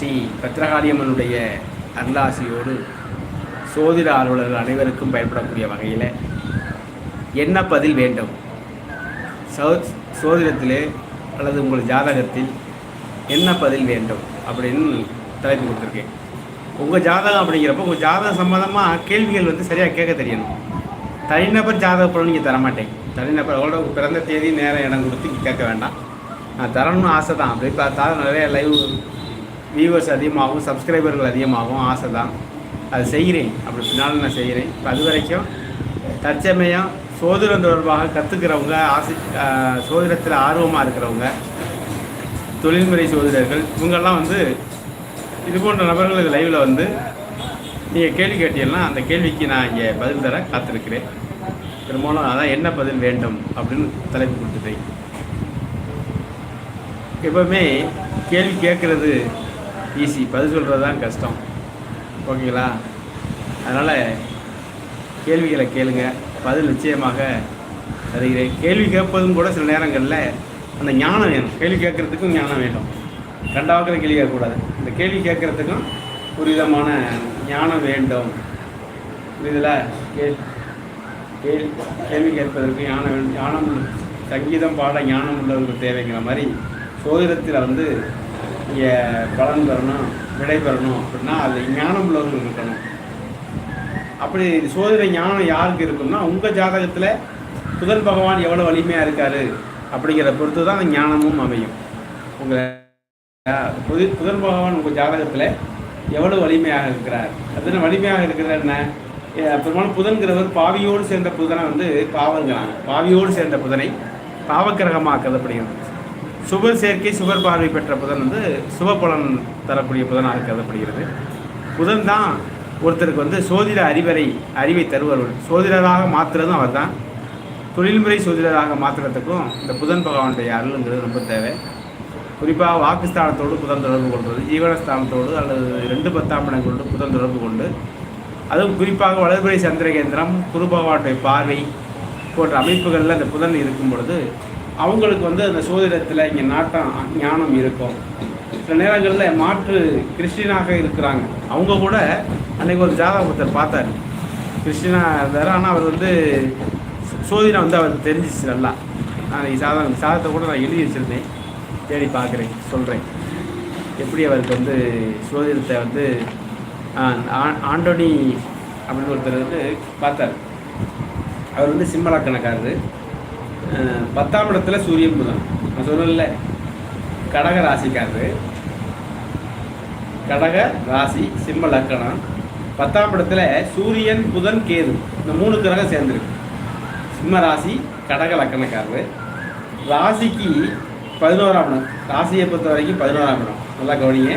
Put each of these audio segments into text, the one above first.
ஸ்ரீ பத்ரகாளியம்மனுடைய அருளாசியோடு சோதிட ஆர்வலர்கள் அனைவருக்கும் பயன்படக்கூடிய வகையில் என்ன பதில் வேண்டும்? சோ சோதிடத்திலே அல்லது உங்கள் ஜாதகத்தில் என்ன பதில் வேண்டும் அப்படின்னு தலைப்பு கொடுத்துருக்கேன். உங்கள் ஜாதகம் அப்படிங்கிறப்போ உங்கள் ஜாதகம் சம்மந்தமாக கேள்விகள் வந்து சரியாக கேட்க தெரியணும். தனிநபர் ஜாதக பலன் நீங்கள் தரமாட்டேன். தனிநபர் அவரோட பிறந்த தேதி நேரம் இடம் கொடுத்து கேட்க வேண்டாம். நான் தரணும்னு ஆசை தான் அப்படி பார்த்தா நிறைய லைவ் வியூவர்ஸ் அதிகமாகும் சப்ஸ்கிரைபர்கள் அதிகமாகும் ஆசை தான் அது செய்கிறேன். அப்படி பின்னால் நான் செய்கிறேன். இப்போ அது வரைக்கும் தற்சமயம் சோதிடம் தொடர்பாக கற்றுக்கிறவங்க ஆசை சோதிடத்தில் ஆர்வமாக இருக்கிறவங்க தொழில்முறை சோதிடர்கள் இவங்கெல்லாம் வந்து இது போன்ற நபர்களுக்கு லைவில் வந்து நீங்கள் கேள்வி கேட்டீங்கன்னா அந்த கேள்விக்கு நான் இங்கே பதில் தர காத்திருக்கிறேன். பெரும்பாலும் அதான் என்ன பதில் வேண்டும் அப்படின்னு தலைப்பு கொடுத்துட்டேன் எப்பவுமே கேள்வி கேட்குறது ஈஸி. பதில் சொல்கிறது தான் கஷ்டம். ஓகேங்களா? அதனால் கேள்விகளை கேளுங்க. பதில் நிச்சயமாக தருகிறேன். கேள்வி கேட்பதும் கூட சில நேரங்களில் அந்த ஞானம் வேணும். கேள்வி கேட்குறதுக்கும் ஞானம் வேண்டும் ரெண்டாவது கேள்வி கேட்கக்கூடாது. இந்த கேள்வி கேட்குறதுக்கும் ஒரு விதமான ஞானம் வேண்டும். இதில் கேள் கேள் கேள்வி கேட்பதற்கு ஞானம் வேண்டும் ஞானம் சங்கீதம் பாட ஞானம் உள்ளவர்கள் தேவைங்கிற மாதிரி சோதிடத்தில் வந்து பலன் பெறணும் விடை பெறணும் அப்படின்னா அது ஞானம் உள்ளவர்கள் இருக்கணும். அப்படி சோதனை ஞானம் யாருக்கு இருக்கும்னா உங்கள் ஜாதகத்தில் புதன் பகவான் எவ்வளோ வலிமையாக இருக்காரு அப்படிங்கிற பொறுத்து தான் அந்த ஞானமும் அமையும். உங்கள் புது புதன் பகவான் உங்கள் ஜாதகத்தில் எவ்வளோ வலிமையாக இருக்கிறார்? அதுன்னு வலிமையாக இருக்கிறார் என்ன? ஏ, பெரும்பாலும் புதன்கிறவர் பாவியோடு சேர்ந்த புதனை வந்து பாவங்கிறாங்க பாவியோடு சேர்ந்த புதனை பாவக்கிரகமாக கருதப்படுகிறது சுப சேர்க்கை சுகர் பார்வை பெற்ற புதன் வந்து சுப பலன் தரக்கூடிய புதனாக கருதப்படுகிறது. புதன் தான் ஒருத்தருக்கு வந்து சோதிட அறிவரை அறிவை தருவார்கள் சோதிடராக மாற்றுறதும் அவர் தான் தொழில்முறை சோதிடராக மாற்றுறதுக்கும் இந்த புதன் பகவானுடைய அருளுங்கிறது ரொம்ப தேவை. குறிப்பாக வாக்குஸ்தானத்தோடு புதன் தொடர்பு கொள்வது ஜீவனஸ்தானத்தோடு அல்லது ரெண்டு பத்தாம் இடங்களோடு புதன் தொடர்பு கொண்டு அதுவும் குறிப்பாக வளர்புரை சந்திரகேந்திரம் குரு பகவானுடைய பார்வை போன்ற அமைப்புகளில் அந்த புதன் இருக்கும் பொழுது அவங்களுக்கு வந்து அந்த சோதிடத்தில் இங்கே நாட்டம் ஞானம் இருக்கும். சில நேரங்களில் மாற்று கிறிஸ்டினாக இருக்கிறாங்க. அவங்க கூட அன்னைக்கு ஒரு ஜாதக ஒருத்தர் பார்த்தாரு. கிறிஸ்டினா இருந்தார். ஆனால் அவர் வந்து சோதிடம் வந்து அவருக்கு தெரிஞ்சிச்சு நல்லா. நான் இன்னைக்கு சாதகம் சாதத்தை கூட நான் எழுதி வச்சுருந்தேன். தேடி பார்க்குறேன் சொல்கிறேன் எப்படி அவருக்கு வந்து சோதிடத்தை வந்து ஆண்டோனி அப்படின்னு ஒருத்தர் வந்து பார்த்தார். அவர் வந்து சிம்மலக்கணக்காரரு. பத்தாம் இடத்துல சூரியன் புதன். நான் சொல்லல. கடக ராசிக்காரரு. கடக ராசி சிம்ம லக்கணம். பத்தாம் இடத்துல சூரியன் புதன் கேது. இந்த மூணு கிரகம் சேர்ந்துருக்கு. சிம்ம ராசி கடக லக்கணக்காரரு. ராசிக்கு பதினோராம் இடம். ராசியை பொறுத்த வரைக்கும் பதினோராம் இடம். நல்லா கவனிங்க.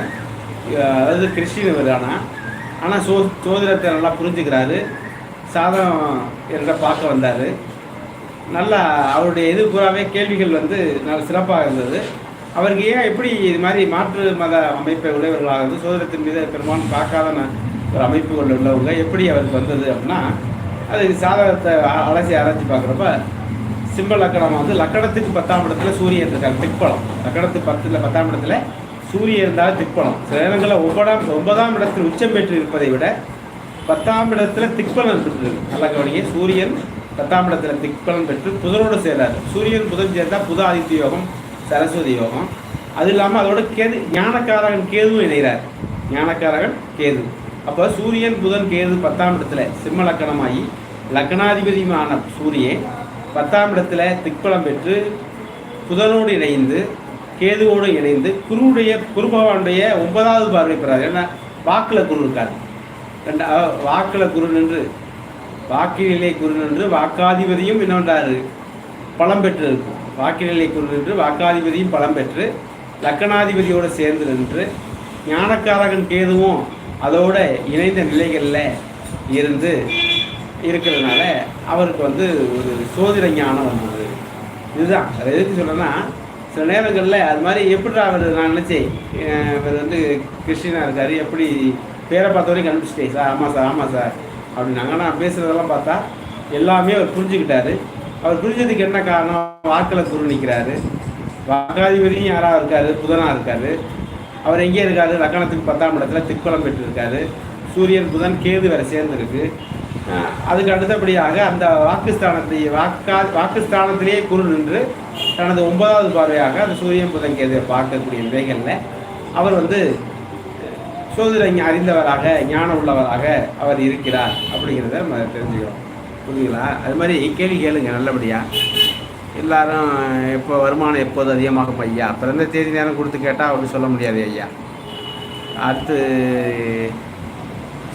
அதாவது கிறிஸ்டின் இவர் ஆனால் ஆனால் சோ சோதிடத்தை நல்லா புரிஞ்சுக்கிறாரு. சாதம் என்கிட்ட பார்க்க வந்தார். நல்லா அவருடைய இது பூராவே கேள்விகள் வந்து நல்ல சிறப்பாக இருந்தது. அவருக்கு ஏன் எப்படி இது மாதிரி மாற்று மத அமைப்பை உடையவர்களாக இருந்து சுதந்திரத்தின் மீது பெரும்பாலும் பார்க்காத ஒரு அமைப்புகள் உள்ளவங்க எப்படி அவருக்கு வந்தது அப்படின்னா அது சாதகத்தை அலசி ஆராய்ச்சி பார்க்குறப்ப சிம்ம லக்கணம் வந்து லக்கணத்துக்கு பத்தாம் இடத்துல சூரியன் இருக்காங்க திக்பலம். லக்கணத்துக்கு பத்தில் பத்தாம் இடத்துல சூரியன் இருந்தால் திக்பலம். சில நேரங்களில் ஒன்பதாம் ஒன்பதாம் இடத்தில் உச்சம் பெற்று இருப்பதை விட பத்தாம் இடத்துல திக்பலம் பெற்று நல்ல கவனிங்க சூரியன் பத்தாம் இடத்துல பெற்று புதனோடு சேர்றாரு. சூரியன் புதன் சேர்ந்தால் புத ஆதித்ய யோகம் சரஸ்வதி யோகம். அது இல்லாமல் அதோட கேது ஞானக்காரகன் கேதுவும் இணைகிறார். ஞானக்காரகன் கேது. அப்போ சூரியன் புதன் கேது பத்தாம் இடத்துல சிம்ம லக்கணமாகி லக்னாதிபதியுமான சூரியன் பத்தாம் இடத்துல திக்பலம் பெற்று புதனோடு இணைந்து கேதுவோடு இணைந்து குருவுடைய குரு பகவானுடைய ஒன்பதாவது பார்வை பெறார். ஏன்னா வாக்கில் குரு இருக்கார். ரெண்டு வாக்கில் குரு நின்று வாக்கினிலே குரு நின்று வாக்காதிபதியும் இன்னொன்றாரு பலம் பெற்று இருக்கும் வாக்கினிலை குரு நின்று வாக்காதிபதியும் பலம் பெற்று லக்கணாதிபதியோடு சேர்ந்து நின்று ஞானக்காரகன் கேதுவும் அதோட இணைந்த நிலைகளில் இருந்து இருக்கிறதுனால அவருக்கு வந்து ஒரு சோதிட ஞானம் வந்தது. இதுதான். அதை எதுக்கு சொல்கிறேன்னா சில நேரங்களில் அது மாதிரி எப்படி அவர் நான் நினச்சேன் இவர் வந்து கிறிஸ்டினாக இருக்கார் எப்படி பேரை பார்த்த வரைக்கும் கண்டுபிடிச்சிட்டேன் சார் ஆமாம் சார் ஆமாம் சார். அப்படின்னாங்க நான் பேசுகிறதெல்லாம் பார்த்தா எல்லாமே அவர் புரிஞ்சுக்கிட்டாரு. அவர் புரிஞ்சதுக்கு என்ன காரணம்? வாக்கில் குரு நிற்கிறாரு வாக்காதிபதியும் யாராக இருக்காரு? புதனாக இருக்காரு. அவர் எங்கே இருக்காரு? லக்கணத்துக்கு பத்தாம் இடத்துல திக்குளம் பெற்றிருக்காரு. சூரியன் புதன் கேது வேறு சேர்ந்துருக்கு. அதுக்கு அடுத்தபடியாக அந்த வாக்குஸ்தானத்தை வாக்கா வாக்குஸ்தானத்திலேயே குரு நின்று தனது ஒன்பதாவது பார்வையாக அந்த சூரியன் புதன் கேதுவை பார்க்கக்கூடிய நிலைகளில் அவர் வந்து சோதனை அறிந்தவராக ஞானம் உள்ளவராக அவர் இருக்கிறார் அப்படிங்கிறத நம்ம தெரிஞ்சுக்கிறோம். புரியுங்களா அது மாதிரி கேள்வி கேளுங்க நல்லபடியாக எல்லாரும் எப்போ வருமானம் எப்போது அதிகமாகும் ஐயா பிறந்த தேதி நேரம் கொடுத்து கேட்டால் அப்படி சொல்ல முடியாது ஐயா. அடுத்து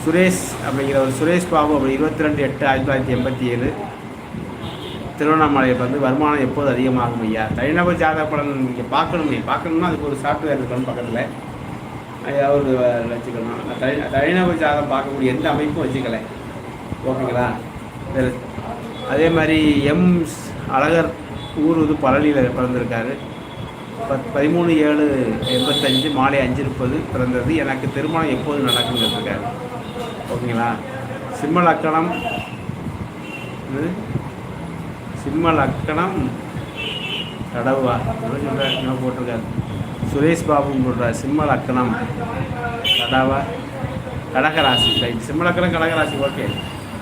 சுரேஷ் அப்படிங்கிற ஒரு சுரேஷ் பாபு அப்படி இருபத்தி ரெண்டு எட்டு ஆயிரத்தி தொள்ளாயிரத்தி எண்பத்தி ஏழு. திருவண்ணாமலையை வந்து வருமானம் எப்போது அதிகமாகும் ஐயா? தனிநபர் ஜாதக பலன் நீங்கள் பார்க்கணுமே. பார்க்கணும்னா அதுக்கு ஒரு சாஃப்ட்வேர் இருக்கணும் பக்கத்தில். ஒரு வச்சுக்கணும். தனி தனிநபர் ஜாதகம் பார்க்கக்கூடிய எந்த அமைப்பும் வச்சுக்கல. ஓகேங்களா? அதே மாதிரி எம் அழகர் ஊர் வந்து பழனியில் பிறந்திருக்காரு. பத் பதிமூணு ஏழு எண்பத்தஞ்சு மாலை அஞ்சு முப்பது பிறந்தது. எனக்கு திருமணம் எப்போது நடக்குன்னு இருக்காரு ஓகேங்களா? சிம்ம லக்கணம் சிம்ம லக்கணம் கடவுவா. சொல்கிறார் என்ன போட்டிருக்காரு. சுரேஷ் பாபுன்னு சிம்மலக்கணம் சிம்ம லக்கணம் கடகராசி ரைட் சிம்மலக்கணம் கடகராசி ஓகே.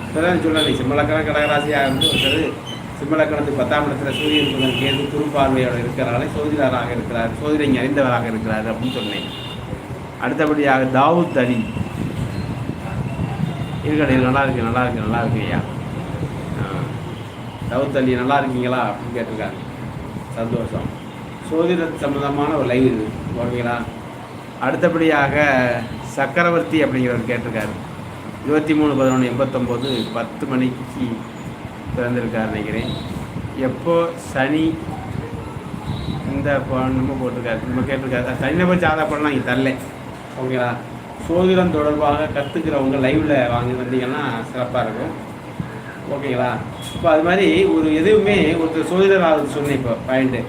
இப்போதான் சொல்லலை. சிம்மலக்கணம் கடகராசியாக இருந்து ஒருத்தர் சிம்மலக்கணத்துக்கு பத்தாம் இடத்துல சூரியன் புதன் கேது குறும்பார்வையோடு இருக்கிறனால சோதிடராக இருக்கிறார் சோதிடை அறிந்தவராக இருக்கிறார் அப்படின்னு சொன்னேன். அடுத்தபடியாக தாவூத் அலி. இருக்கடையில் நல்லா இருக்கு நல்லா இருக்கு நல்லா இருக்கு ஐயா. தாவூத் அலி நல்லா இருக்கீங்களா அப்படின்னு கேட்டிருக்காரு சந்தோஷம். சோதிட சம்பந்தமான ஒரு லைவ் இது. ஓகேங்களா? அடுத்தபடியாக சக்கரவர்த்தி அப்படிங்கிறவர் கேட்டிருக்காரு. இருபத்தி மூணு பதினொன்று எண்பத்தொம்போது பத்து மணிக்கு பிறந்திருக்கார் நினைக்கிறேன். எப்போ சனி இந்த நம்ம போட்டிருக்காரு. நம்ம கேட்டிருக்காரு. தனிநபர் ஜாதா படம் இங்கே தரல. ஓகேங்களா? சோதிடம் தொடர்பாக கற்றுக்கிறவங்க லைவில் வாங்கி வந்தீங்கன்னா சிறப்பாக இருக்கும். ஓகேங்களா? இப்போ அது மாதிரி ஒரு எதுவுமே ஒருத்தர் சோதிடர் ஆகுது சொன்னேன் இப்போ பாயிண்ட்டு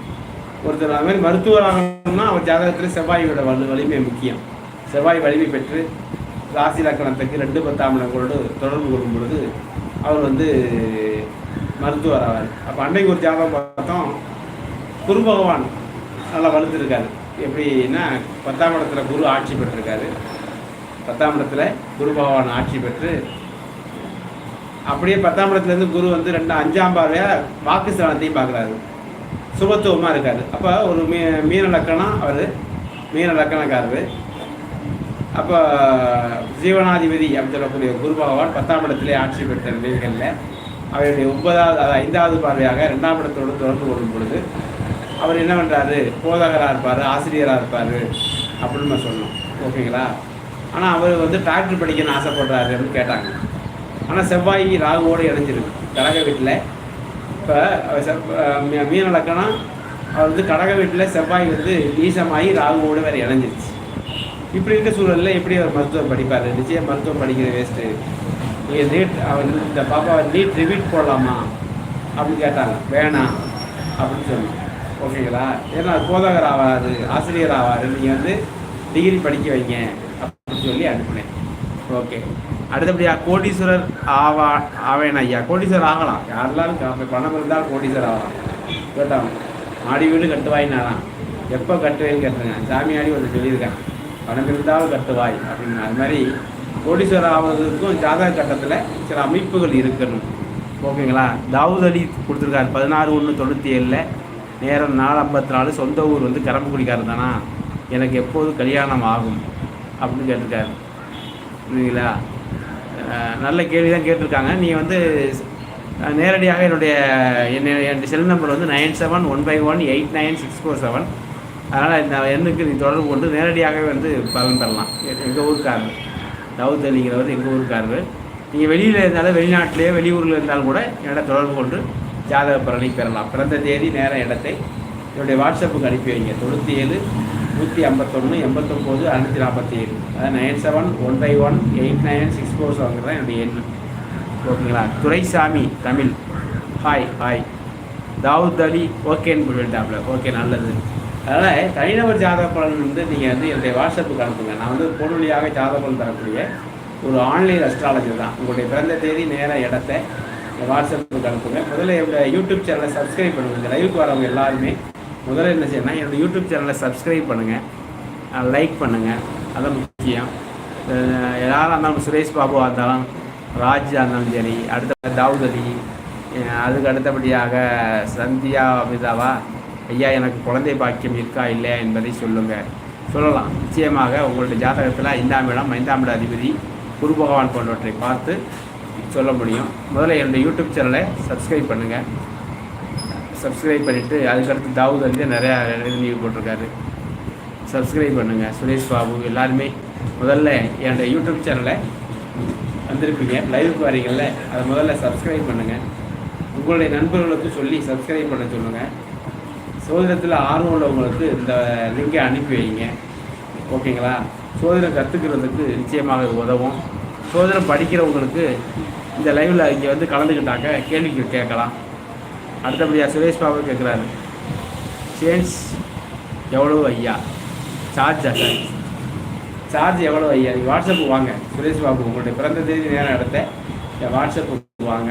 ஒருத்தர் அதுமாதிரி மருத்துவர் ஆகணும்னா அவர் ஜாதகத்தில் செவ்வாயோட வலு வலிமை முக்கியம். செவ்வாய் வலிமை பெற்று ராசி லக்கணத்துக்கு ரெண்டு பத்தாம் இடங்களோடு தொடர்பு கொள்ளும் பொழுது அவர் வந்து மருத்துவர் ஆவார். அப்போ அன்றைக்கு ஒரு ஜாதகம் பார்த்தோம் குரு பகவான் நல்லா வலுத்துருக்காரு. எப்படின்னா பத்தாம் இடத்துல குரு ஆட்சி பெற்றிருக்காரு. பத்தாம் இடத்துல குரு பகவான் ஆட்சி பெற்று அப்படியே பத்தாம் இடத்துலேருந்து குரு வந்து ரெண்டு அஞ்சாம் பார்வையாக வாக்குஸ்தானத்தையும் பார்க்குறாரு. சுபத்துவமாக இருக்காரு. அப்போ ஒரு மீ மீன லக்கணம் அவர் மீன லக்கணக்காரர். அப்போ ஜீவனாதிபதி அப்படின்னு சொல்லக்கூடிய குரு பகவான் பத்தாம் இடத்திலே ஆட்சி பெற்ற நிலைகளில் அவருடைய ஒன்பதாவது அதாவது ஐந்தாவது பார்வையாக ரெண்டாம் இடத்தோடு தொடர்பு கொள்ளும் பொழுது அவர் என்ன பண்ணுறாரு போதகராக இருப்பார் ஆசிரியராக இருப்பார் அப்படின்னு நம்ம சொன்னோம் ஓகேங்களா? ஆனால் அவர் வந்து டாக்டர் படிக்கணும்னு ஆசைப்படுறாரு அப்படின்னு கேட்டாங்க. ஆனால் செவ்வாய் ராகுவோடு இணைஞ்சிருக்கு. கரக வீட்டில் இப்போ மீன லக்கணம் அவர் வந்து கடக வீட்டில் செவ்வாய் வந்து நீசமாகி ராகுவோடு வேறு இணைஞ்சிருச்சு. இப்படி இருக்க சூழலில் எப்படி அவர் மருத்துவம் படிப்பார்? நிச்சயம் மருத்துவம் படிக்கிற வேஸ்ட்டு நீங்கள் நீட் அவர் இந்த பாப்பாவை நீட் ரிவீட் போடலாமா? அப்படின்னு கேட்டாங்க. வேணாம் அப்படின்னு சொன்னோம். ஓகேங்களா? ஏன்னா போதகர் ஆவார் ஆசிரியர் ஆவார் நீங்கள் வந்து டிகிரி படிக்க வைங்க அப்படின்னு சொல்லி அனுப்பினேன். ஓகே. அடுத்தபடியாக கோடீஸ்வரர் ஆவா ஆவேன் ஐயா. கோடீஸ்வரர் ஆகலாம். யாரெல்லாம் பணம் இருந்தால் கோடீஸ்வரர் ஆகலாம். கேட்டான் மாடி வீடு கட்டுவாயினாலாம் எப்போ கட்டுவேன்னு கேட்டுருங்க சாமியாடி ஒன்று சொல்லியிருக்கேன் பணம் இருந்தால் கட்டுவாய் அப்படின்னு அது மாதிரி கோடீஸ்வரர் ஆவதற்கும் ஜாதக கட்டத்தில் சில அமைப்புகள் இருக்கணும். ஓகேங்களா? தாவூத் அலி கொடுத்துருக்காரு. பதினாறு ஒன்று தொண்ணூற்றி ஏழில். நேரம் நாலு ஐம்பத்தி நாலு சொந்த ஊர் வந்து கரம்புக்குடிக்காரர் தானா? எனக்கு எப்போது கல்யாணம் ஆகும்? அப்படின்னு கேட்டிருக்காரு. புரியுங்களா நல்ல கேள்வி தான் கேட்டிருக்காங்க. நீங்கள் வந்து நேரடியாக என்னுடைய என்னுடைய செல் நம்பர் வந்து nine seven one five one eight nine six four seven அதனால் இந்த எண்ணுக்கு நீ தொடர்பு கொண்டு நேரடியாகவே வந்து பலன் பெறலாம். எங்கள் ஊருக்காரர். தவுத் அலிங்கிறவர் எங்கள் ஊருக்காரர். நீங்கள் வெளியில் இருந்தாலும் வெளிநாட்டிலேயே வெளியூரில் இருந்தாலும் கூட என்னோட தொடர்பு கொண்டு ஜாதக பலனை பெறலாம். பிறந்த தேதி நேர இடத்தை என்னுடைய வாட்ஸ்அப்புக்கு அனுப்பி வைங்க. தொண்ணூற்றி ஏழு நூற்றி ஐம்பத்தொன்று எண்பத்தொம்போது அறுநூற்றி நாற்பத்தி ஏழு. அதாவது nine seven one five one eight nine six four seven தான் என்னுடைய எண் ஓகேங்களா? துரைசாமி தமிழ். ஹாய் ஹாய் தாவூத் அலி ஓகேன்னு சொல்லிட்டாப்ல ஓகே நல்லது. அதனால் தனிநபர் ஜாதக பலன் வந்து நீங்கள் வந்து என்னுடைய வாட்ஸ்அப்புக்கு அனுப்புங்க. நான் வந்து பொருள் வழியாக ஜாதக பலன் தரக்கூடிய ஒரு ஆன்லைன் அஸ்ட்ராலஜர் தான். உங்களுடைய பிறந்த தேதி நேர இடத்த வாட்ஸ்அப்புக்கு அனுப்புங்க. முதல்ல என்னுடைய யூடியூப் சேனலை சப்ஸ்கிரைப் பண்ணுங்கள் இந்த லைவுக்கு வரவங்க எல்லாருமே முதல்ல என்ன செய்யணும்னா என்னோட யூடியூப் சேனலை சப்ஸ்கிரைப் பண்ணுங்கள் லைக் பண்ணுங்கள் அதான் முக்கியம். யாராக இருந்தாலும் சுரேஷ் பாபுவாக இருந்தாலும் ராஜா இருந்தாலும் சரி அடுத்த தாவூத் அலி அதுக்கு அடுத்தபடியாக சந்தியா அமிதாவா ஐயா எனக்கு குழந்தை பாக்கியம் இருக்கா இல்லையா? என்பதை சொல்லுங்கள் சொல்லலாம். நிச்சயமாக உங்களுடைய ஜாதகத்தில் ஐந்தாம் இடம் ஐந்தாம் இட அதிபதி குரு பகவான் போன்றவற்றை பார்த்து சொல்ல முடியும். முதல்ல என்னுடைய யூடியூப் சேனலை சப்ஸ்கிரைப் பண்ணுங்கள் சப்ஸ்கிரைப் பண்ணிவிட்டு அதுக்கடுத்து தாவூத் வந்து நிறையா நியூ போட்டிருக்காரு. சப்ஸ்கிரைப் பண்ணுங்கள் சுரேஷ் பாபு எல்லாருமே. முதல்ல என்னோடய யூடியூப் சேனலை வந்திருப்பீங்க. லைவுக்கு வரீங்கள அதை முதல்ல சப்ஸ்கிரைப் பண்ணுங்கள் உங்களுடைய நண்பர்களுக்கு சொல்லி சப்ஸ்கிரைப் பண்ண சொல்லுங்கள் சோதனத்தில் ஆர்வம் உள்ளவங்களுக்கு இந்த லிங்கை அனுப்பி வைங்க. ஓகேங்களா சோதனை கற்றுக்கிறதுக்கு நிச்சயமாக உதவும். சோதனை படிக்கிறவங்களுக்கு இந்த லைவில் இங்கே வந்து கலந்துக்கிட்டாக்க கேள்விகள் கேட்கலாம். அடுத்தபடியாக சுரேஷ் பாபு கேட்குறாரு சேஞ்ச் எவ்வளோ ஐயா? சார்ஜா சார் சார்ஜ் எவ்வளோ ஐயா? நீங்கள் வாட்ஸ்அப்புக்கு வாங்க. சுரேஷ் பாபு உங்களுடைய பிறந்த தேதி நேரம் இடத்த என் வாட்ஸ்அப்புக்கு வாங்க.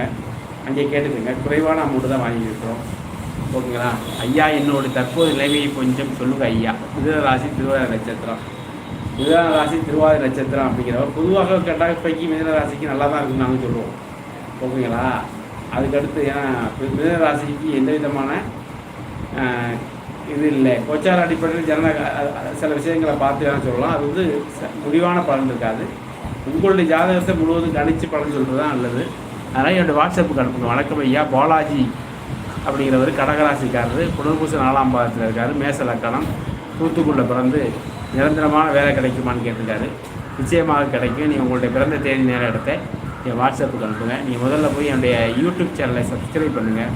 அங்கே கேட்டுக்கோங்க. குறைவான அமௌண்ட்டு தான் வாங்கியிருக்கிறோம் ஓகேங்களா? ஐயா என்னோட தற்போது நிலைமையை கொஞ்சம் சொல்லுங்க ஐயா. மிதுன ராசி திருவாதிரை நட்சத்திரம். மிதுன ராசி திருவாதிரை நட்சத்திரம் அப்படிங்கிறவ பொதுவாக கேட்டால் இப்போக்கி மிதுன ராசிக்கு நல்லா தான் இருக்குன்னு நாங்கள் சொல்லுவோம். ஓகேங்களா? அதுக்கடுத்து ஏன்னா மிதராசிக்கு எந்த விதமான இது இல்லை. கோச்சார அடிப்படையில் ஜன சில விஷயங்களை பார்த்து வேணால் சொல்லலாம். அது வந்து ச- முடிவான பலன் இருக்காது. உங்களுடைய ஜாதகத்தை முழுவதும் கணிச்சு பலன் சொல்கிறது தான் நல்லது. அதனால் என்னோடய வாட்ஸ்அப்புக்கு அனுப்புங்க வணக்கம் ஐயா பாலாஜி அப்படிங்கிறவர் கடகராசிக்காரர் புனர்பூச நாலாம் பாதத்தில் இருக்கார் மேச லக்கணம் தூத்துக்குள்ளே பிறந்து நிரந்தரமான வேலை கிடைக்குமான்னு கேட்டிருக்காரு. நிச்சயமாக கிடைக்கும். நீங்கள் உங்களுடைய பிறந்த தேதி நேர எடுத்த என் வாட்ஸ்அப்புக்கு அனுப்புங்க. நீங்கள் முதல்ல போய் என்னுடைய யூடியூப் சேனலை சப்ஸ்கிரைப் பண்ணுங்கள்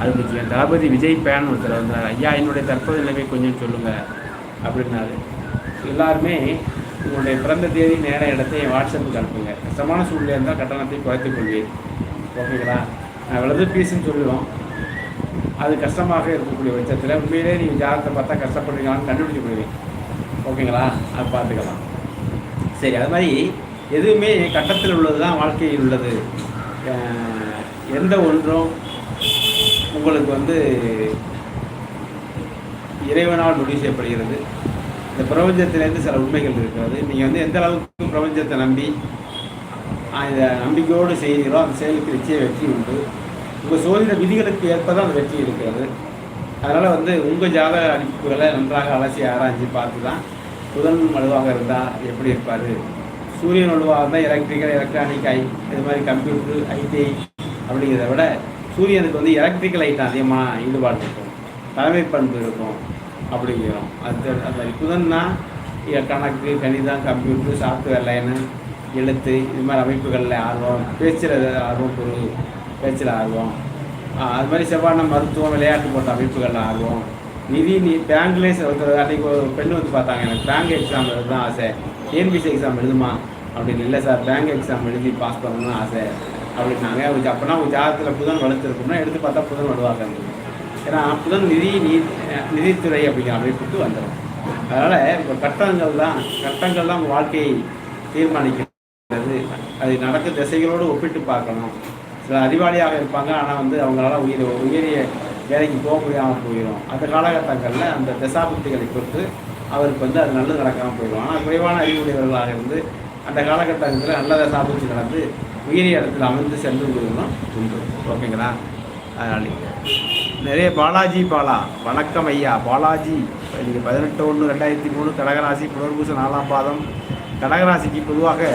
அது முக்கியம் தளபதி விஜய் பேன் ஒருத்தர் வந்தார். ஐயா என்னுடைய தற்போது நிலைமை கொஞ்சம் சொல்லுங்கள் அப்படின்னாரு. எல்லாருமே உங்களுடைய பிறந்த தேதி நேர இடத்தை என் வாட்ஸ்அப்புக்கு அனுப்புங்க. கஷ்டமான சூழ்நிலை இருந்தால் கட்டணத்தை குறைத்துக் கொள்வேன். ஓகேங்களா? நான் பீஸுன்னு சொல்லுவோம் அது கஷ்டமாக இருக்கக்கூடிய பட்சத்தில் உண்மையிலே நீங்கள் ஜாதகத்தை பார்த்தா கஷ்டப்படுறீங்களான்னு கண்டுபிடிச்சு போடுவீங்க ஓகேங்களா? அது பார்த்துக்கலாம். சரி அது மாதிரி எதுவுமே கட்டத்தில் உள்ளது தான் வாழ்க்கையில் உள்ளது. எந்த ஒன்றும் உங்களுக்கு வந்து இறைவனால் முடிவு செய்யப்படுகிறது. இந்த பிரபஞ்சத்திலேருந்து சில உண்மைகள் இருக்கிறது. நீங்கள் வந்து எந்த அளவுக்கு பிரபஞ்சத்தை நம்பி இதை நம்பிக்கையோடு செய்கிறீங்களோ அந்த செயலுக்கு நிச்சய வெற்றி உண்டு. உங்கள் சோதிட விதிகளுக்கு ஏற்ப தான் அந்த வெற்றி இருக்கிறது. அதனால் வந்து உங்கள் ஜாத அடிப்புகளை நன்றாக அலசி ஆராய்ச்சி பார்த்து தான் புதன் மலுவாக இருந்தால் எப்படி இருப்பார்? சூரியன் வலுவாக இருந்தால் எலக்ட்ரிக்கல் எலக்ட்ரானிக் ஐ இது மாதிரி கம்ப்யூட்டர் ஐடி அப்படிங்கிறத விட சூரியனுக்கு வந்து எலக்ட்ரிக்கல் ஐட்டம் அதிகமாக ஈடுபாடு இருக்கும். தலைமை பண்பு இருக்கும் அப்படிங்கிறோம். அது அந்த புதன்னா கணக்கு கணிதம் கம்ப்யூட்டர் சாஃப்ட்வேர் லைனு எழுத்து இது மாதிரி அமைப்புகளில் ஆர்வம் பேச்சில் ஆர்வம் பொருள் பேச்சில் ஆர்வம். அது மாதிரி செவ்வாய்னா மருத்துவம் விளையாட்டு போன்ற அமைப்புகளில் ஆர்வம். நிதி நீ பேங்க்லேயே ஒருத்தர் அன்றைக்கி ஒரு பெண் வந்து பார்த்தாங்க. எனக்கு பேங்க் எக்ஸாம் தான் ஆசை. டிஎன்பிசி எக்ஸாம் எழுதுமா? அப்படின்னு இல்லை சார் பேங்க் எக்ஸாம் எழுதி பாஸ் பண்ணணும்னு ஆசை. அப்படின்னாங்க அவங்க அப்போனா உங்கள் ஜாதகத்தில் புதன் வளர்த்துருக்கோம்னா எடுத்து பார்த்தா புதன் வலுவாக இருந்தது ஏன்னா புதன் நிதி நீ நிதித்துறை அப்படிங்கிற அமைப்புக்கு வந்துடும் அதனால் இப்போ கட்டங்கள் தான் கட்டங்கள் தான் உங்கள் வாழ்க்கையை தீர்மானிக்கிறது. அது நடக்க திசைகளோடு ஒப்பிட்டு பார்க்கணும். சில அறிவாளியாக இருப்பாங்க ஆனால் வந்து அவங்களால உயிர் உயரிய வேலைக்கு போக முடியாமல் போயிடும் அந்த காலகட்டங்களில் அந்த திசாபுத்திகளை பொறுத்து அவருக்கு வந்து அது நல்லது நடக்காமல் போயிடும். ஆனால் குறைவான அறிவுடையவர்களாக இருந்து அந்த காலகட்டத்தில் நல்ல சாப்பிட்டு நடந்து உயரிய இடத்தில் அமர்ந்து சென்று விடுவதும் உண்டு. ஓகேங்களா? அதனால நிறைய பாலாஜி பாலா வணக்கம் ஐயா. பாலாஜி இன்னைக்கு பதினெட்டு ஒன்று ரெண்டாயிரத்தி மூணு கடகராசி புனர்பூச நாலாம் பாதம். கடகராசிக்கு பொதுவாக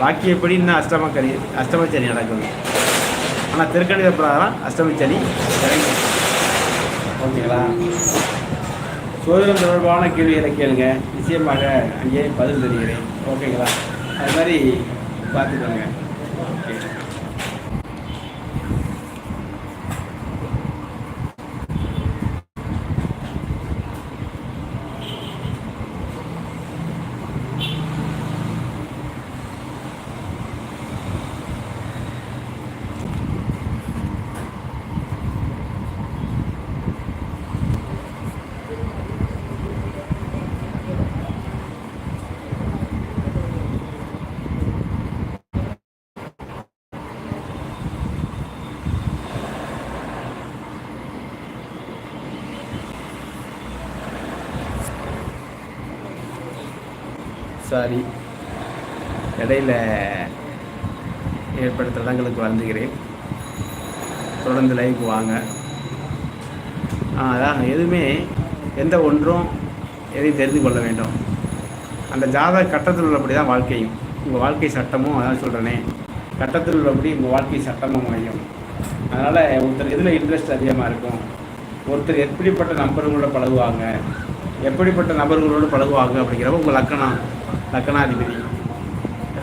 வாக்கியப்படி இன்னும் அஷ்டமக்கரி அஷ்டமச்சனி நடக்குது ஆனால் திருக்கணித பிரகாரம் அஷ்டமச்சனி கிடைக்கும் ஓகேங்களா? சோதனம் தொடர்பான கேள்விகளை கேளுங்க? நிச்சயமாக அங்கேயே பதில் தருகிறேன். ஓகேங்களா? அது மாதிரி பார்த்துக்கோங்க. சாரி இடையில ஏற்பட்ட தடங்களுக்கு வருந்துகிறேன் தொடர்ந்து லைவுக்கு வாங்க. அதான் எதுவுமே எந்த ஒன்றும் எதையும் தெரிந்து கொள்ள வேண்டும். அந்த ஜாதக கட்டத்தில் உள்ளபடி தான் வாழ்க்கையும். உங்கள் வாழ்க்கை சட்டமும் அதான் சொல்கிறேனே கட்டத்தில் உள்ளபடி உங்கள் வாழ்க்கை சட்டமும் அமையும். அதனால் ஒருத்தர் எதில் இன்ட்ரெஸ்ட் அதிகமாக இருக்கும்? ஒருத்தர் எப்படிப்பட்ட நபர்களோட பழகுவாங்க? எப்படிப்பட்ட நபர்களோடு பழகுவாங்க? அப்படிங்கிறப்ப உங்கள் லக்கணம். லக்கணாதிபதி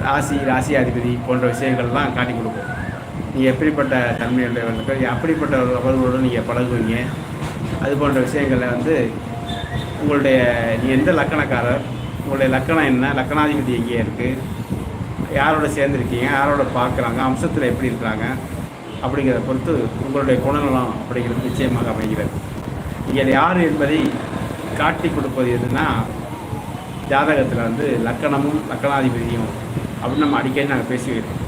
ராசி ராசியாதிபதி போன்ற விஷயங்கள்லாம் காட்டி கொடுக்கும். நீங்கள் எப்படிப்பட்ட தன்மையுள்ளவர்கள் அப்படிப்பட்ட நபர்களோடு நீங்கள் பழகுவீங்க. அது போன்ற விஷயங்களை வந்து உங்களுடைய நீங்கள் எந்த லக்கணக்காரர் உங்களுடைய லக்கணம் என்ன லக்கணாதிபதி எங்கே இருக்குது யாரோட சேர்ந்துருக்கீங்க யாரோட பார்க்குறாங்க அம்சத்தில் எப்படி இருக்கிறாங்க அப்படிங்கிறத பொறுத்து உங்களுடைய குணநலம் அப்படிங்கிறது நிச்சயமாக அமைகிறது. இங்கே யார் என்பதை காட்டி கொடுப்பது எதுனா ஜாதகத்தில் வந்து லக்கணமும் லக்கணாதிபதியும் அப்படின்னு நம்ம அடிக்கடி நாங்கள் பேசிக்கிட்டோம்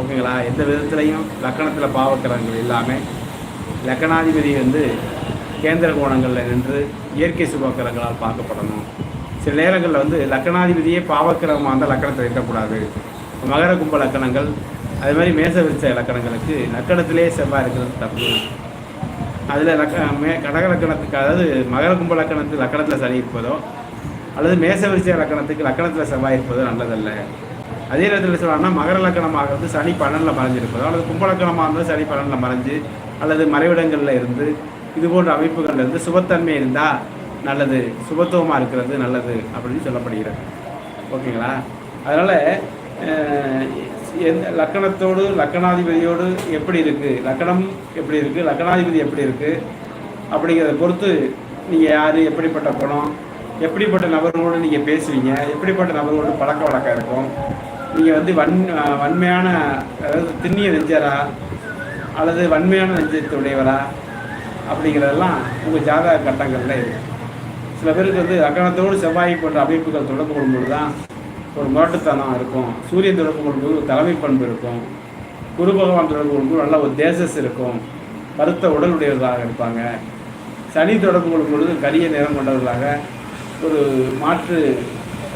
ஓகேங்களா? எந்த விதத்துலையும் லக்கணத்தில் பாவக்கிரகங்கள் இல்லாமல் லக்கணாதிபதி வந்து கேந்திர கோணங்களில் நின்று இயற்கை சுபக்கிரகங்களால் பார்க்கப்படணும். சில நேரங்களில் வந்து லக்கணாதிபதியே பாவக்கிரகமாக இருந்தால் லக்கணத்தில் இருக்கக்கூடாது மகர கும்ப லக்கணங்கள் அது மாதிரி மேச விருச்ச லக்கணங்களுக்கு லக்கணத்திலே செவ்வாய் இருக்கிறது தப்பு. அதில் லக்க மே கடக லக்கணத்துக்கு அதாவது மகர கும்ப லக்கணத்து லக்கணத்தில் சரி இருப்பதோ அல்லது மேச லக்கணத்துக்கு லக்கணத்தில் செவ்வாய் இருப்பது நல்லதல்ல. அதே நேரத்தில் சொல்லலாம்னா மகர லக்கணமாகிறது சனி பன்னெண்டில் மறைஞ்சிருப்பதோ. அல்லது கும்பலக்கணமாக இருந்தால் சனி பன்னெண்டில் மறைஞ்சு அல்லது மறைவிடங்களில் இருந்து இது போன்ற அமைப்புகள்ல இருந்து சுபத்தன்மை இருந்தால் நல்லது சுபத்துவமாக இருக்கிறது நல்லது அப்படின்னு சொல்லப்படுகிறது. ஓகேங்களா? அதனால் எந்த லக்கணத்தோடு லக்கணாதிபதியோடு எப்படி இருக்குது லக்கணம் எப்படி இருக்குது லக்கணாதிபதி எப்படி இருக்குது அப்படிங்கிறத பொறுத்து நீங்கள் யார் எப்படிப்பட்ட குணம்? எப்படிப்பட்ட நபர்களோடு நீங்கள் பேசுவீங்க? எப்படிப்பட்ட நபர்களோடு பழக்க வழக்கம் இருக்கும்? நீங்கள் வந்து வன் வன்மையான அதாவது திண்ணிய நெஞ்சரா? அல்லது வன்மையான நெஞ்சத்துடையவரா அப்படிங்கிறதெல்லாம் உங்கள் ஜாதக கட்டங்களில் இருக்குது சில பேருக்கு வந்து அக்கணத்தோடு செவ்வாய் போன்ற அமைப்புகள் தொடர்பு கொள்ளும்போது தான் ஒரு முரட்டுத்தனம் இருக்கும். சூரியன் தொடர்பு கொள்ளும்போது ஒரு தலைமை பண்பு இருக்கும். குரு பகவான் தொடர்பு கொள்ளும்போது நல்ல ஒரு தேசஸ் இருக்கும். கருத்த உடல் உடையவர்களாக இருப்பாங்க. சனி தொடர்பு கொள்ளும்பொழுது கரிய நிறம் கொண்டவர்களாக ஒரு மாற்று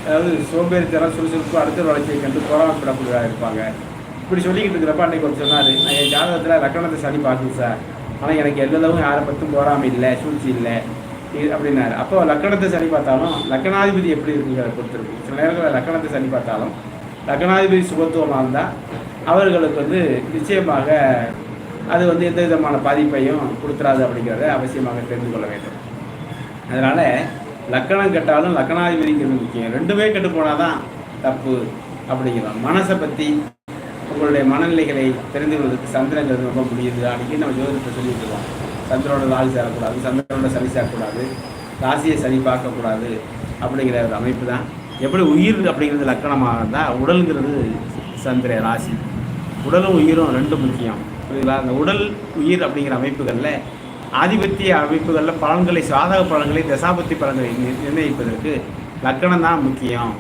அதாவது சோம்பேறித்தனம் சுறுசுறுப்பு அடுத்த வளர்ச்சியை கண்டு போராட்டப்படக்கூடியதாக இருப்பாங்க. இப்படி சொல்லிக்கிட்டு இருக்கிறப்ப அன்னைக்கு ஒரு சொன்னார் நான் என் ஜாதகத்தில் லக்கணத்தை சரி பார்த்தேன் சார் ஆனால் எனக்கு எல்லளவும் யாரை பற்றும் போராமை இல்லை சூழ்ச்சி இல்லை. அப்படின்னாரு. அப்போ லக்கணத்தை சனி பார்த்தாலும் லக்கணாதிபதி எப்படி இருக்குங்கிறத பொறுத்திருக்கு சில நேரங்களில் லக்கணத்தை சனி பார்த்தாலும் லக்கணாதிபதி சுபத்துவமாக இருந்தால் அவர்களுக்கு வந்து நிச்சயமாக அது வந்து எந்த விதமான பாதிப்பையும் கொடுத்துறாது அப்படிங்கிறத அவசியமாக தெரிந்து கொள்ள வேண்டும். அதனால் லக்கணம் கெட்டாலும் லக்கணாதிபதிங்கிறது முக்கியம். ரெண்டுமே கெட்டு போனால் தான் தப்பு அப்படிங்கிறோம். மனசை பற்றி உங்களுடைய மனநிலைகளை தெரிந்து கொள்வதற்கு சந்திரங்கிறது ரொம்ப முடியுது அன்றைக்கி நம்ம ஜோதிடத்தை சொல்லிட்டு இருக்கோம். சந்திரனோட நாள் சேரக்கூடாது சந்திரனோட சனி சேரக்கூடாது ராசியை சனி பார்க்கக்கூடாது அப்படிங்கிற ஒரு அமைப்பு தான் எப்படி உயிர் அப்படிங்கிறது லக்கணமாக இருந்தால் உடலுங்கிறது சந்திர ராசி. உடலும் உயிரும் ரெண்டும் முக்கியம். புரியுதுங்களா அந்த உடல் உயிர் அப்படிங்கிற அமைப்புகளில் ஆதிபத்திய அமைப்புகளில் பலன்களை சாதக பலன்களை தசாபத்தி பலன்களை நிர்ணயிப்பதற்கு லக்கணம் தான் முக்கியம்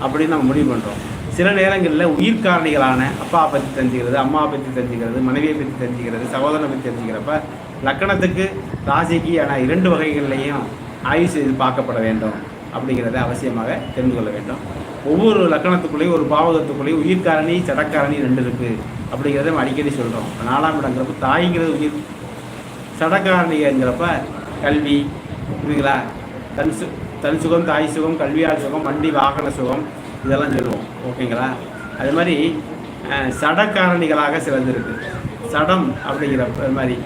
அப்படின்னு நம்ம முடிவு பண்ணுறோம் சில நேரங்களில் உயிர்காரணிகளான அப்பா பற்றி தெரிஞ்சுக்கிறது அம்மா பற்றி தெரிஞ்சுக்கிறது மனைவியை பற்றி தெரிஞ்சுக்கிறது சகோதரனை பற்றி தெரிஞ்சுக்கிறப்ப லக்கணத்துக்கு ராசிக்கு ஆனால் இரண்டு வகைகள்லையும் ஆய்வு செய்து பார்க்கப்பட வேண்டும் அப்படிங்கிறத அவசியமாக தெரிந்து கொள்ள வேண்டும். ஒவ்வொரு லக்கணத்துக்குள்ளேயும் ஒரு பாவகத்துக்குள்ளேயும் உயிர்காரணி சடக்காரணி ரெண்டு இருக்குது அப்படிங்கிறத நம்ம அடிக்கடி சொல்கிறோம் நாலாம் இடங்கிறப்ப தாய்ங்கிறது உயிர் சடக்காரணிங்கிறப்ப கல்வி இல்லைங்களா தன் சு தன் சுகம் தாய் சுகம் கல்வியால் சுகம் வண்டி வாகன சுகம் இதெல்லாம் சொல்லுவோம். ஓகேங்களா? அது மாதிரி சடக்காரணிகளாக சிலது இருக்குது சடம் அப்படிங்கிற மாதிரி.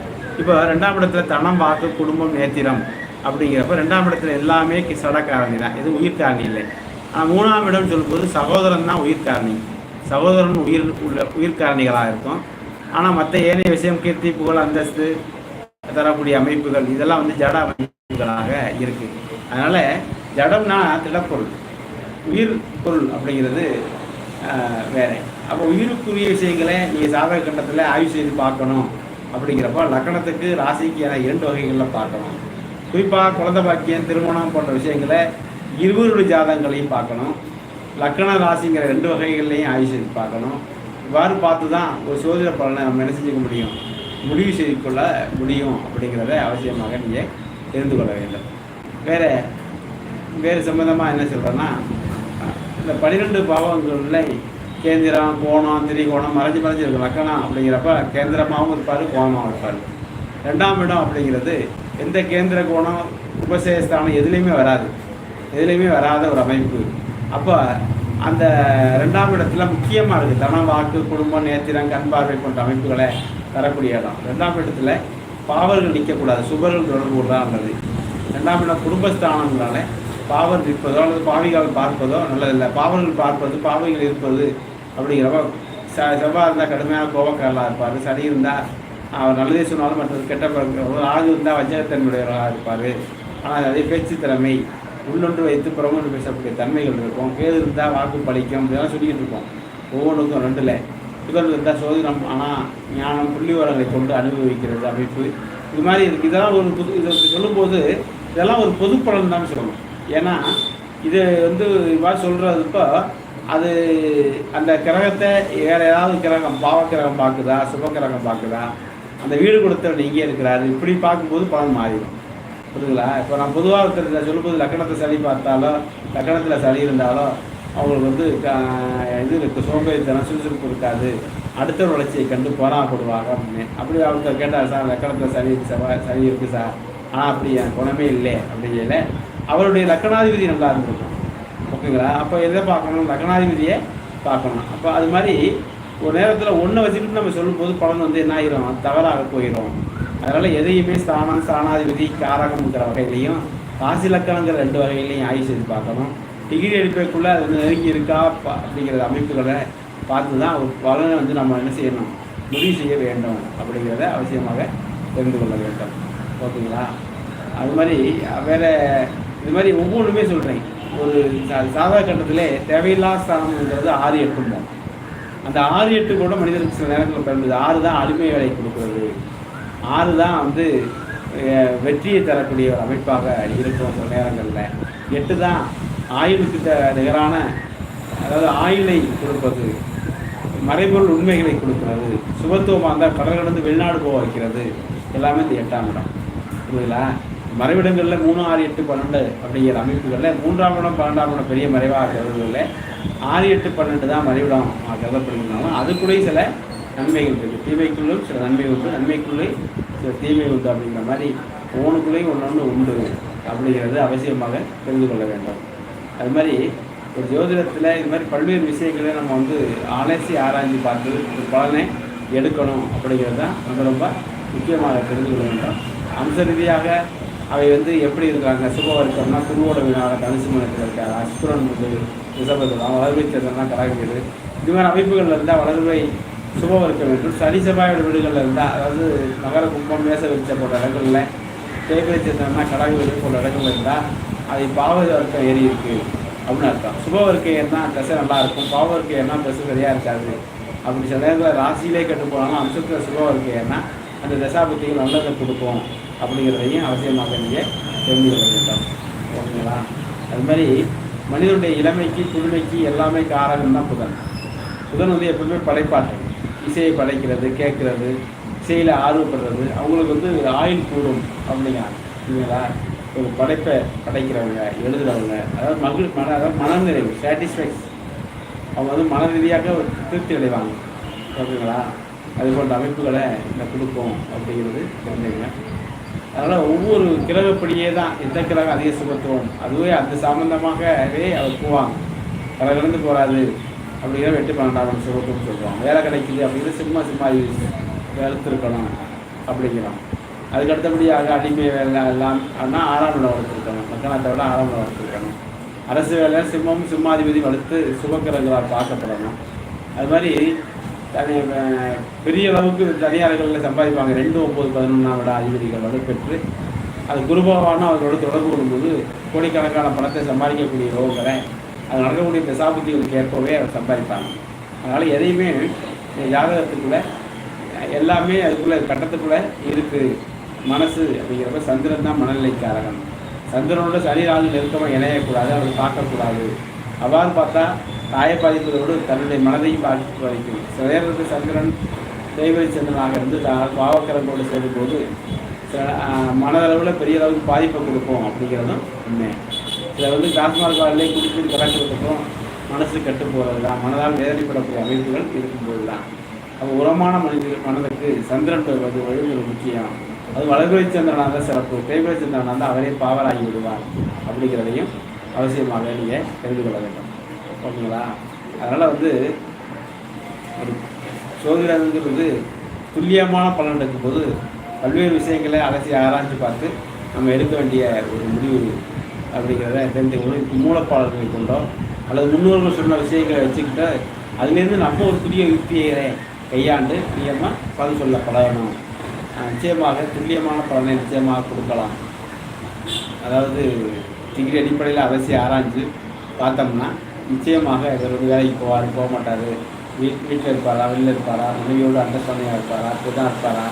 இப்போ ரெண்டாம் இடத்துல தனம் வாக்கு குடும்பம் நேத்திரம் அப்படிங்கிறப்ப ரெண்டாம் இடத்துல எல்லாமே சடக்காரணி தான். இது உயிர்காரணி இல்லை. ஆனால் மூணாம் இடம் சொல்லும்போது சகோதரன் தான் உயிர்காரணி. சகோதரன் உயிர் உள்ள உயிர்காரணிகளாக இருக்கும். ஆனால் மற்ற ஏனைய விஷயம் கீர்த்தி புகழ் அந்தஸ்து தரக்கூடிய அமைப்புகள் இதெல்லாம் வந்து ஜட அமைப்புகளாக இருக்கு. அதனால ஜடம்னா திடப்பொருள். உயிர் பொருள் அப்படிங்கிறது வேறு வேற. அப்போ உயிருக்குரிய விஷயங்களை நீங்கள் சாதக கட்டத்தில் ஆய்வு செய்து பார்க்கணும் அப்படிங்கிறப்ப லக்கணத்துக்கு ராசிக்கு என இரண்டு வகைகளில் பார்க்கணும். குறிப்பாக குழந்தை பாக்கியம் திருமணம் போன்ற விஷயங்களை இருவருடைய ஜாதகங்களையும் பார்க்கணும். லக்கண ராசிங்கிற ரெண்டு வகைகள்லையும் ஆய்வு செய்து பார்க்கணும். இவ்வாறு பார்த்து தான் ஒரு சோதிட பலனை நம்ம என்ன செஞ்சுக்க முடியும்? முடிவு செய்து கொள்ள முடியும் அப்படிங்கிறத அவசியமாக நீங்கள் தெரிந்து கொள்ள வேண்டும். வேறு வேறு சம்மந்தமாக என்ன சொல்கிறேன்னா இந்த இந்த பன்னிரெண்டு பாவங்களில் கேந்திரம் கோணம் திரிகோணம் மறைஞ்சு மறைஞ்சு இருக்கும் லக்கணம் அப்படிங்கிறப்ப கேந்திரமாகவும் இருப்பார் கோணமாகவும் இருப்பார். ரெண்டாம் இடம் அப்படிங்கிறது எந்த கேந்திர கோணம் உபசேஸ்தானம் எதுலேயுமே வராது. எதுலேயுமே வராத ஒரு அமைப்பு. அப்போ அந்த ரெண்டாம் இடத்துல முக்கியமாக இருக்குது தன வாக்கு குடும்பம் நேத்திரம் கண் பார்வை போன்ற அமைப்புகளை தரக்கூடிய இடம். ரெண்டாம் இடத்துல பாவர்கள் நிற்கக்கூடாது. சுபர்கள் தொடர்பு கொள்ளாங்கிறது ரெண்டாம் இடம் குடும்பஸ்தானங்களால பாவர் நிற்பதோ அல்லது பாவிகள் பார்ப்பதோ நல்லதில்லை. பாவர்கள் பார்ப்பது பாவைகள் இருப்பது அப்படிங்கிறப்ப ச செவ்வாய் இருந்தால் கடுமையான கோபக்காரலாக இருப்பார். சனி இருந்தால் அவர் நல்லதே சொன்னாலும் மற்றது கெட்ட பழக்கம் ஆகு இருந்தால் வஞ்சகத்தன்மையுடையவராக இருப்பார். ஆனால் அதே பேச்சு திறமை உள்ளொன்று வைத்து புறமொன்று பேசக்கூடிய தன்மைகள் இருக்கும். கேது இருந்தால் வாக்கு பழிக்கும். இதெல்லாம் சொல்லிக்கிட்டு இருக்கோம் ஒவ்வொன்றுக்கும் ரெண்டில். புதன் இருந்தால் சோதிடம் ஆனால் ஞானம் புள்ளிவரங்களை கொண்டு அனுபவிக்கிறது அமைப்பு இது மாதிரி இருக்குது இதெல்லாம் ஒரு புது இதை சொல்லும்போது இதெல்லாம் ஒரு பொது பலன் தான் சொல்லணும். ஏன்னா இது வந்து இவ்வாறு சொல்கிறதுப்போ அது அந்த கிரகத்தை வேறு ஏதாவது கிரகம் பாவ கிரகம் பார்க்குதா சுப கிரகம் பார்க்குதா? அந்த வீடு கொடுத்தவன் இங்கே இருக்கிறாரு. இப்படி பார்க்கும்போது பலன் மாறிடும். புரியுதுங்களா? இப்போ நான் பொதுவாக சொல்லும்போது லக்கணத்தை சளி பார்த்தாலோ லக்கணத்தில் சளி இருந்தாலோ அவங்களுக்கு வந்து க- இது இருக்குது சோம்பேறித்தனம் சுறுசுறுப்பு இருக்காது. அடுத்த வளர்ச்சியை கண்டு போராடப்படுவாங்க அப்படின்னு. அப்படி அவங்க கேட்டார் சார் லக்கணத்தில் சரி சரி இருக்குது சார். ஆனால் அப்படி என் குணமே இல்லை. அப்படிங்கல அவருடைய லக்கணாதிபதி நல்லா இருந்திருக்கும். ஓகேங்களா? அப்போ எதை பார்க்கணும்? லக்கணாதிபதியை பார்க்கணும். அப்போ அது மாதிரி ஒரு நேரத்தில் ஒன்றை வச்சுக்கிட்டு நம்ம சொல்லும்போது பலன் வந்து என்ன ஆகிரும் தவறாக போயிடும். அதனால் எதையுமே ஸ்தானம் ஸ்தானாதிபதி காரகம்ங்கிற வகையிலையும் ராசி லக்கணங்கிற ரெண்டு வகையிலையும் ஆய்வு செய்து பார்க்கணும். டிகிரி எடுக்கிறதுக்குள்ளே அது வந்து நெருங்கி இருக்கா பா- அப்படிங்கிற அமைப்புகளை பார்த்து தான் ஒரு பலனை வந்து நம்ம என்ன செய்யணும்? முடிவு செய்ய வேண்டும் அப்படிங்கிறத அவசியமாக தெரிந்து கொள்ள வேண்டும். ஓகேங்களா? அது மாதிரி வேறு இது மாதிரி ஒவ்வொன்றுமே சொல்கிறேன் ஒரு சா- கட்டத்திலே தேவையில்லா ஸ்தானம்ங்கிறது ஆறு எட்டும்போம் அந்த ஆறு எட்டு கூட மனிதனுக்கு சில நேரங்களில் பிறந்தது ஆறு தான் அடிமை வேலை கொடுக்குறது. ஆறு தான் வந்து வெற்றியை தரக்கூடிய ஒரு அமைப்பாக இருக்கும் சில நேரங்களில். எட்டு தான் ஆயுள்கிட்ட நிகரான அதாவது ஆயுளை கொடுப்பது மறைபொருள் உண்மைகளை கொடுக்கிறது சுபத்துவமாக இருந்தால் கடல் கடந்து வெளிநாடு போக வைக்கிறது எல்லாமே இந்த எட்டாம் இடம். புரியுதுங்களா? மறைவிடங்களில் மூணு ஆறு எட்டு பன்னெண்டு அப்படிங்கிற அமைப்புகளில் மூன்றாம் இடம் பன்னெண்டாம் இடம் பெரிய மறைவாக கருதுகளில் ஆறு எட்டு பன்னெண்டு தான் மறைவிடம் கருதப்படுகிறனாலும் அதுக்குள்ளேயும் சில நன்மைகள் இருக்குது தீமைக்குள்ளும் சில நன்மை உண்டு. நன்மைக்குள்ளே சில தீமை உண்டு அப்படிங்கிற மாதிரி ஓனுக்குள்ளேயும் ஒன்று ஒன்று உண்டு அப்படிங்கிறது அவசியமாக தெரிந்து கொள்ள வேண்டும். அது மாதிரி ஒரு ஜோதிடத்தில் இது மாதிரி பல்வேறு விஷயங்களை நம்ம வந்து அலசி ஆராய்ஞ்சு பார்த்து ஒரு பலனை எடுக்கணும் அப்படிங்கிறது தான் ரொம்ப ரொம்ப முக்கியமாக தெரிந்து கொள்ள வேண்டும். அம்ச ரீதியாக அவை வந்து எப்படி இருக்காங்க? சுப வருத்தம்னா குருவோட வினாக தனுசு மனத்தில் இருக்காங்க அஸ்புரன் வந்து ரிசபத்தில் வளர்வை சேர்ந்தனா கடகவீடு இது மாதிரி அமைப்புகளில் இருந்தால் வளர்வை சுப வருத்தம் என்றும் சனி செவ்வாயோட வீடுகளில் இருந்தால் அதாவது நகர கும்பம் மேச வச்ச போன்ற இடங்களில் தேய்பிரை சேர்ந்தனா கடக வீடு போன்ற இடங்கள்ல இருந்தால் அது பாவ வர்க்கம் ஏறி இருக்கு. அப்படின்னு அர்த்தம். சுப ஏறினா தசை நல்லா இருக்கும் பாவ வர்க்கம் ஏறினா தசை சரியாக இருக்காது. அப்படி சில நேரத்தில் ராசியிலே கெட்டு போனாலும் அம்சத்தில் சுப வர்க்கம் ஏறினா அந்த தசாபத்திகள் நல்லதை கொடுக்கும் அப்படிங்கிறதையும் அவசியமாக நீங்கள் தெரிந்து கொள்ள வேண்டும். ஓகேங்களா? அது மாதிரி மனிதனுடைய இளமைக்கு புதுமைக்கு எல்லாமே காரணம் தான் புதன். புதன் வந்து எப்பவுமே படைப்பாற்றல். இசையை படைக்கிறது கேட்கறது இசையில் ஆர்வப்படுறது. அவங்களுக்கு வந்து ஆயுள் கூடும் அப்படிங்கிறாங்க. சரிங்களா ஒரு படைப்பை படைக்கிறவங்க எழுதுறவங்க அதாவது மகிழ் மன அதாவது மனநிறைவு சாட்டிஸ்ஃபேக்ஸ் அவங்க வந்து மன ரீதியாக ஒரு திருப்தி அடைவாங்க. ஓகேங்களா? அது போன்ற அமைப்புகளை இந்த கொடுக்கும் அப்படிங்கிறது தெரிஞ்சுங்க அதனால் ஒவ்வொரு கிழகுப்படியே தான் எந்த கிழகம் அதிக சுபத்துவம் அதுவே அது சம்மந்தமாகவே அவர் போவாங்க. கடகடந்து போகாது அப்படிங்கிற வெட்டு பன்னெண்டாம் சுபத்துவம் சொல்லுவாங்க. வேலை கிடைக்குது அப்படிங்கிறது சிம்மா சும்மா வேலுத்துருக்கலாம் இருக்கணும் அப்படிங்கிறோம் அதுக்கு அடுத்தபடியாக அடிமை வேலை எல்லாம் அப்படின்னா ஆறாம் இடம் வளர்த்துருக்கணும் மக்களத்தை விட ஆறாம் இடம் வளர்த்துருக்கணும் அரசு வேலை சிம்மம் சிம்மாதிபதி வளர்த்து சுபக்கிரகங்களாக பார்க்கப்படணும் அது மாதிரி தனி பெரிய அளவுக்கு தனியார்களில் சம்பாதிப்பாங்க. ரெண்டு ஒம்பது பதினொன்றாம் விட அதிபதிகள் வலுப்பெற்று அது குருபவான அவர்களோட தொடர்பு கொள்ளும்போது கோடிக்கணக்கான பணத்தை சம்பாதிக்கக்கூடிய ரோகங்களை அது நடக்கக்கூடிய தசாபுத்திகளுக்கு ஏற்பவே அவர் சம்பாதிப்பாங்க. அதனால் எதையுமே ஜாதகத்துக்குள்ளே எல்லாமே அதுக்குள்ளே கட்டத்துக்குள்ளே இருக்குது மனசு அப்படிங்கிறப்ப சந்திரன் தான் மனநிலைக்காரகன். சந்திரனோட சரீராக நெருக்கமாக இணையக்கூடாது அவர் பார்க்கக்கூடாது. அவ்வாறு பார்த்தா தாயை பாதிப்பதோடு தன்னுடைய மனதையும் பாதிப்பு பாதிக்கும் சில நேரத்தில் சந்திரன் தேவரி சந்திரனாக இருந்து பாவக்கரங்களோடு சேரும்போது சில- மனதளவில் பெரிய அளவுக்கு பாதிப்பை கொடுப்போம் அப்படிங்கிறதும் உண்மை. சில வந்து டாஸ்மாக் வாரிலே குடிச்சு கலாச்சாரத்துக்கும் மனசு கெட்டு போகிறது தான் மனதால் வேதனைப்படக்கூடிய அமைப்புகள் இருக்கும்போது தான் அப்போ உரமான மனிதர்கள் மனதுக்கு சந்திரன் வருவது வழிமுறை முக்கியம். அது வளர்பிறை சந்திரனாக சிறப்பு தேய்பிறை சந்திரனாக இருந்தால் அவரே பாவராகி விடுவார் அப்படிங்கிறதையும் அவசியமாக நீங்கள் தெரிந்து கொள்ள வேண்டும். ஓகேங்களா? அதனால் வந்து ஒரு சோதிடங்கிறது துல்லியமான பலன் எடுக்கும்போது பல்வேறு விஷயங்களை அலசி ஆராய்ச்சி பார்த்து நம்ம எடுக்க வேண்டிய ஒரு முடிவு அப்படிங்கிறத தெரிஞ்சுக்கணும் இப்போ மூலப்பாளர்களை கொண்டோ அல்லது முன்னோர்கள் சொன்ன விஷயங்களை வச்சுக்கிட்டு அதுலேருந்து நம்ம ஒரு புதிய யுக்தியை கையாண்டு நியமாக பதில் சொல்ல பழகணும். நிச்சயமாக துல்லியமான பலனை நிச்சயமாக கொடுக்கலாம். அதாவது டிகிரி அடிப்படையில் அவசியம் ஆராய்ஞ்சு பார்த்தோம்னா நிச்சயமாக இவர் ஒரு வேலைக்கு போவார் போக மாட்டார் வீட் வீட்டில் இருப்பாரா வெளியில் இருப்பாரா மனைவியோடு அண்டர்ஸ்டாண்டிங்காக இருப்பாரா அப்படிதான் இருப்பாரா?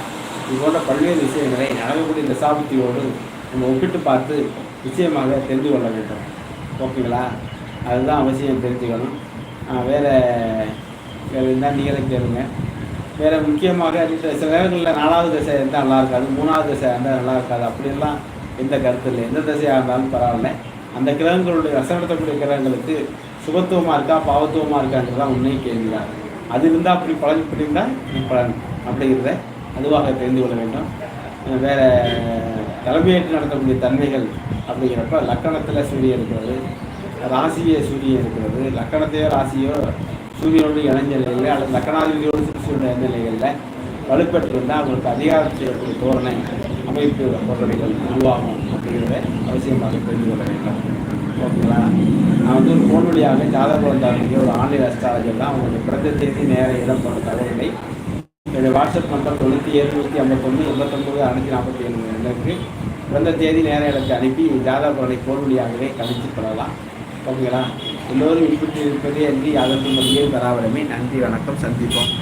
இது போன்ற பல்வேறு விஷயங்களை நடக்கக்கூடிய இந்த சாபத்தியோடு நம்ம ஒப்பிட்டு பார்த்து நிச்சயமாக தெரிந்து கொள்ள வேண்டும். ஓகேங்களா? அதுதான் அவசியம் தெரிஞ்சுக்கணும். வேறு வேறு இருந்தால் நீங்களே கேளுங்கள் வேறு முக்கியமாக சில நேரங்களில் நாலாவது திசை இருந்தால் நல்லா இருக்காது மூணாவது திசை இருந்தால் நல்லா இருக்காது அப்படின்லாம் எந்த கருத்து இல்லை. எந்த திசையாக இருந்தாலும் பரவாயில்ல. அந்த கிரகங்களுடைய ரசப்படுத்தக்கூடிய கிரகங்களுக்கு சுபத்துவமாக இருக்கா பாவத்துவமாக இருக்காங்கிறது தான் உண்மை கேள்விதான். அது இருந்தால் அப்படி பலன் இப்படி இருந்தால் பலன் அப்படிங்கிறத அதுவாக தெரிந்து கொள்ள வேண்டும். வேறு தலைமையேற்று நடத்தக்கூடிய தன்மைகள் அப்படிங்கிறப்ப லக்கணத்தில் சூரியன் இருக்கிறது ராசியே சூரியன் இருக்கிறது லக்கணத்தையோ ராசியோ சூரியனோடு இணைஞ்ச நிலையில் அல்லது லக்கணாதிபதியோடு சூரியனோட இணைந்த நிலைகளில் வலுப்பெற்றிருந்தால் அவங்களுக்கு அதிகாரத்திற்கு தோரணை அமைப்பு போன்றவைகள் உருவாகும் அப்படிங்கிறத அவசியமாக தெரிந்து கொள்ள வேண்டும். ஓகேங்களா? நான் வந்து ஒரு ஃபோன் வழியாக ஜாதகம் தாரணிக்கு ஒரு ஆன்லைன் அஸ்ட்ராலஜர் தான் அவங்களுடைய பிறந்த தேதி நேர இடம் போன்ற தகவல்களை என்னுடைய வாட்ஸ்அப் நம்பர் தொண்ணூற்றி ஏழு நூற்றி ஐம்பத்தொன்று எண்பத்தொம்பது அறுநூற்றி நாற்பத்தி ஏழு எண்ணுக்கு பிறந்த தேதி நேர இடத்தை அனுப்பி ஜாதக பலனை ஃபோன் வழியாகவே கணித்து கொள்ளலாம். ஓகேங்களா? எல்லோரும் இப்படி இருப்பதே அன்றி அதற்கு மொழியே பெறாவிடமே நன்றி வணக்கம் சந்திப்போம்.